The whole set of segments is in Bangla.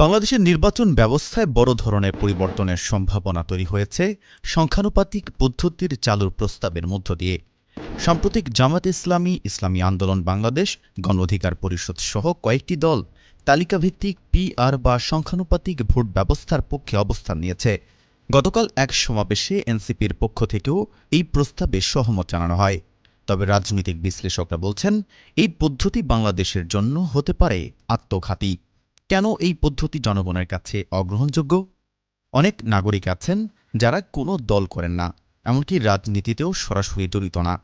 বাংলাদেশের নির্বাচন ব্যবস্থায় বড় ধরনের পরিবর্তনের সম্ভাবনা তৈরি হয়েছে সংখ্যানুপাতিক পদ্ধতির চালুর প্রস্তাবের মধ্য দিয়ে। সাম্প্রতিক জামাত ইসলামী ইসলামী আন্দোলন বাংলাদেশ, গণ অধিকার পরিষদ সহ কয়েকটি দল তালিকাভিত্তিক পিআর বা সংখ্যানুপাতিক ভোট ব্যবস্থার পক্ষে অবস্থান নিয়েছে। গতকাল এক সমাবেশে এনসিপির পক্ষ থেকেও এই প্রস্তাবে সহমত জানানো হয়। তবে রাজনৈতিক বিশ্লেষকরা বলছেন, এই পদ্ধতি বাংলাদেশের জন্য হতে পারে আত্মঘাতী। কেন এই পদ্ধতি জনগণের কাছে অগ্রহণযোগ্য? অনেক নাগরিক আছেন যারা কোনো দল করেন না, এমনকি রাজনীতিতেও সরাসরি জড়িত না।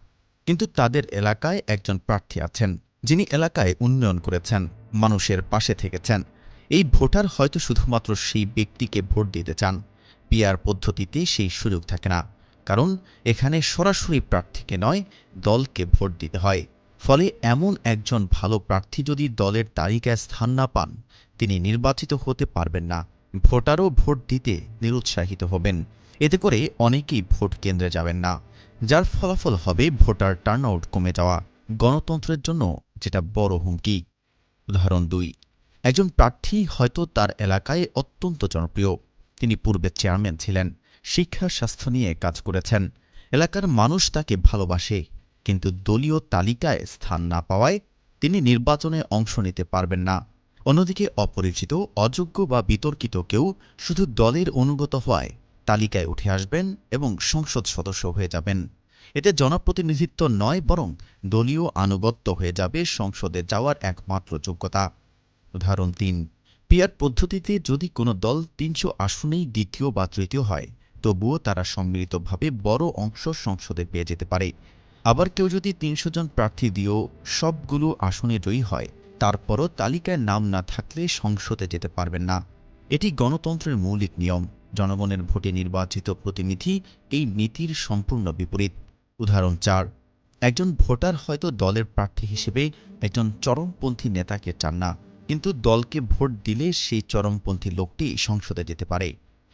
কিন্তু তাদের এলাকায় একজন প্রার্থী আছেন, যিনি এলাকায় উন্নয়ন করেছেন, মানুষের পাশে থেকেছেন। এই ভোটার হয়তো শুধুমাত্র সেই ব্যক্তিকে ভোট দিতে চান। পিয়ার পদ্ধতিতে সেই সুযোগ থাকে না, কারণ এখানে সরাসরি প্রার্থীকে নয়, দলকে ভোট দিতে হয়। ফলে এমন একজন ভালো প্রার্থী যদি দলের তালিকায় স্থান না পান তিনি নির্বাচিত হতে পারবেন না। ভোটারও ভোট দিতে নিরুৎসাহিত হবেন। এতে করে অনেকেই ভোট কেন্দ্রে যাবেন না, যার ফলাফল হবে ভোটার টার্নআউট কমে যাওয়া, গণতন্ত্রের জন্য যেটা বড় হুমকি। উদাহরণ দুই, একজন প্রার্থী হয়তো তার এলাকায় অত্যন্ত জনপ্রিয়। তিনি পূর্বে চেয়ারম্যান ছিলেন, শিক্ষা, স্বাস্থ্য নিয়ে কাজ করেছেন। এলাকার মানুষ তাকে ভালোবাসে, কিন্তু দলীয় তালিকায় স্থান না পাওয়ায় তিনি নির্বাচনে অংশ নিতে পারবেন না। অন্যদিকে অপরিচিত, অযোগ্য বা বিতর্কিত কেউ শুধু দলের অনুগত হওয়ায় তালিকায় উঠে আসবেন এবং সংসদ সদস্য হয়ে যাবেন। এতে জনপ্রতিনিধিত্ব নয়, বরং দলীয় আনুগত্য হয়ে যাবে সংসদে যাওয়ার একমাত্র যোগ্যতা। উদাহরণ তিন পিয়ার পদ্ধতিতে যদি কোনো দল তিনশো আসনেই দ্বিতীয় বা তৃতীয় হয়, তবুও তারা সম্মিলিতভাবে বড় অংশ সংসদে পেয়ে যেতে পারে। আবার কেউ যদি তিনশো জন প্রার্থী দিয়েও সবগুলো আসনে জয়ী হয় তারপরও তালিকায় নাম না থাকলে সংসদে যেতে পারবেন না। এটি গণতন্ত্রের মৌলিক নিয়ম। জনগণের ভোটে নির্বাচিত প্রতিনিধি এই নীতির সম্পূর্ণ বিপরীত। উদাহরণ চার, একজন ভোটার হয়তো দলের প্রার্থী হিসেবে একজন চরমপন্থী নেতাকে চান না, কিন্তু দলকে ভোট দিলে সেই চরমপন্থী লোকটি সংসদে যেতে পারে।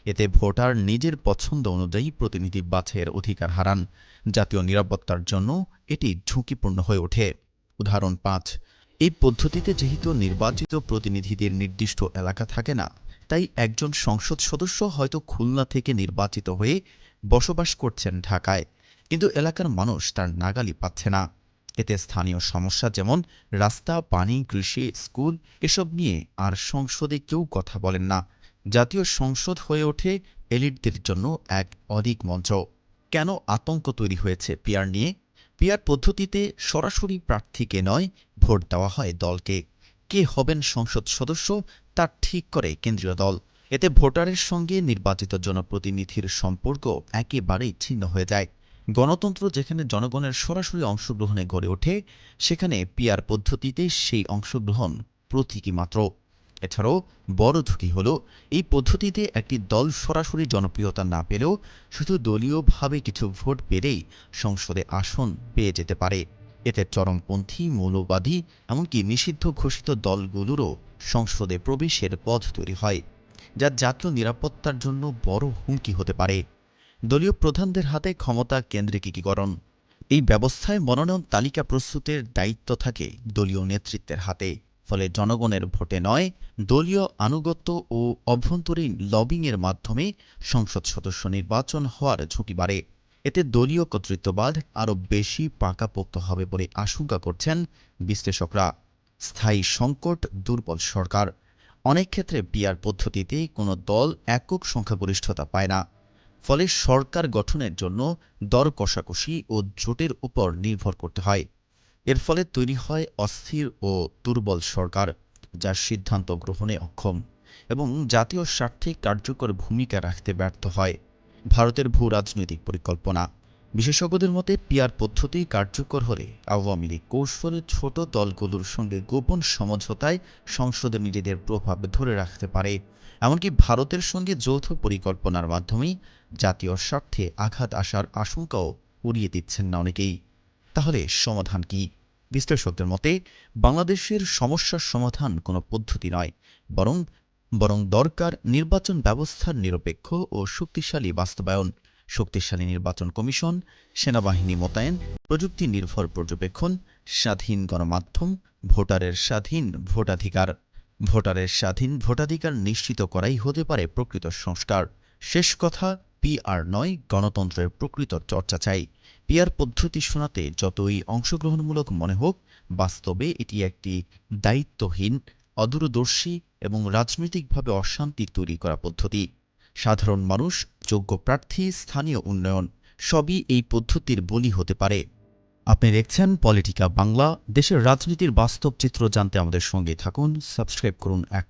এতে ভোটার নিজের পছন্দ অনুযায়ী প্রতিনিধি বাছাইয়ের অধিকার হারান। জাতীয় নিরাপত্তার জন্য এটি ঝুঁকিপূর্ণ হয়ে ওঠে। উদাহরণ পাঁচ এই পদ্ধতিতে যেহেতু নির্বাচিত প্রতিনিধিদের নির্দিষ্ট এলাকা থাকে না, তাই একজন সংসদ সদস্য হয়তো খুলনা থেকে নির্বাচিত হয়ে বসবাস করছেন ঢাকায়, কিন্তু এলাকার মানুষ তার নাগালি পাচ্ছে না। এতে স্থানীয় সমস্যা যেমন রাস্তা, পানি, কৃষি, স্কুল, এসব নিয়ে আর সংসদে কেউ কথা বলেন না। জাতীয় সংসদ হয়ে ওঠে এলিটদের জন্য এক অধিক মঞ্চ। কেন আতঙ্ক তৈরি হয়েছে পিয়ার নিয়ে? পিয়ার পদ্ধতিতে সরাসরি প্রার্থীকে নয়, ভোট দেওয়া হয় দলকে। কে হবেন সংসদ সদস্য তা ঠিক করে কেন্দ্রীয় দল। এতে ভোটারের সঙ্গে নির্বাচিত জনপ্রতিনিধির সম্পর্ক একেবারেই ছিন্ন হয়ে যায়। গণতন্ত্র যেখানে জনগণের সরাসরি অংশগ্রহণে গড়ে ওঠে, সেখানে পিয়ার পদ্ধতিতে সেই অংশগ্রহণ প্রতীকী মাত্র। এছাড়াও বড় ঝুঁকি হল, এই পদ্ধতিতে একটি দল সরাসরি জনপ্রিয়তা না পেলেও শুধু দলীয়ভাবে কিছু ভোট পেলেই সংসদে আসন পেয়ে যেতে পারে। এতে চরমপন্থী, মৌলবাদী, এমনকি নিষিদ্ধ ঘোষিত দলগুলোরও সংসদে প্রবেশের পথ তৈরি হয়, যা জাতীয় নিরাপত্তার জন্য বড় হুমকি হতে পারে। দলীয় প্রধানদের হাতে ক্ষমতা কেন্দ্রিকীকরণ, এই ব্যবস্থায় মনোনয়ন তালিকা প্রস্তুতের দায়িত্ব থাকে দলীয় নেতৃত্বের হাতে। ফলে জনগণের ভোটে নয়, দলীয় আনুগত্য ও অভ্যন্তরীণ লবিংয়ের মাধ্যমে সংসদ সদস্য নির্বাচন হওয়ার ঝুঁকি বাড়ে। এতে দলীয় কর্তৃত্ববাদ আরও বেশি পাকাপোক্ত হবে বলে আশঙ্কা করছেন বিশ্লেষকরা। স্থায়ী সংকট দুর্বল সরকার। অনেক ক্ষেত্রে বিয়ার পদ্ধতিতে কোনো দল একক সংখ্যাগরিষ্ঠতা পায় না। ফলে সরকার গঠনের জন্য দর কষাকষি ও জোটের উপর নির্ভর করতে হয়। এর ফলে তৈরি হয় অস্থির ও দুর্বল সরকার, যার সিদ্ধান্ত গ্রহণে অক্ষম এবং জাতীয় স্বার্থে কার্যকর ভূমিকা রাখতে ব্যর্থ হয়। ভারতের ভূ রাজনৈতিক পরিকল্পনা। বিশেষজ্ঞদের মতে পিয়ার পদ্ধতি কার্যকর হলে আওয়ামী লীগ কৌশলে ছোট দলগুলোর সঙ্গে গোপন সমঝোতায় সংসদে নিজেদের প্রভাব ধরে রাখতে পারে। এমনকি ভারতের সঙ্গে যৌথ পরিকল্পনার মাধ্যমেই জাতীয় স্বার্থে আঘাত আসার আশঙ্কাও উড়িয়ে দিচ্ছেন না অনেকেই। তাহলে সমাধান কি? বিশ্লেষকদের মতে, বাংলাদেশের সমস্যার সমাধান কোনো পদ্ধতি নয়, বরং বরং দরকার নির্বাচন ব্যবস্থার নিরপেক্ষ ও শক্তিশালী বাস্তবায়ন। শক্তিশালী নির্বাচন কমিশন, সেনাবাহিনী মোতায়েন, প্রযুক্তি নির্ভর পর্যবেক্ষণ, স্বাধীন গণমাধ্যম, ভোটারের স্বাধীন ভোটাধিকার। ভোটারের স্বাধীন ভোটাধিকার নিশ্চিত করাই হতে পারে প্রকৃত সংস্কার। শেষ কথা পিআর নয়, গণতন্ত্রের প্রকৃত চর্চা চাই। পিআর পদ্ধতি শোনাতে যতই অংশগ্রহণমূলক মনে হোক, বাস্তবে এটি একটি দায়িত্বহীন, অদূরদর্শী এবং রাজনৈতিকভাবে অশান্তি তৈরি করা পদ্ধতি। সাধারণ মানুষ, যোগ্য প্রার্থী, স্থানীয় উন্নয়ন, সবই এই পদ্ধতির বলি হতে পারে। আপনি দেখছেন পলিটিকা বাংলা, দেশের রাজনীতির বাস্তব চিত্র জানতে আমাদের সঙ্গে থাকুন, সাবস্ক্রাইব করুন এক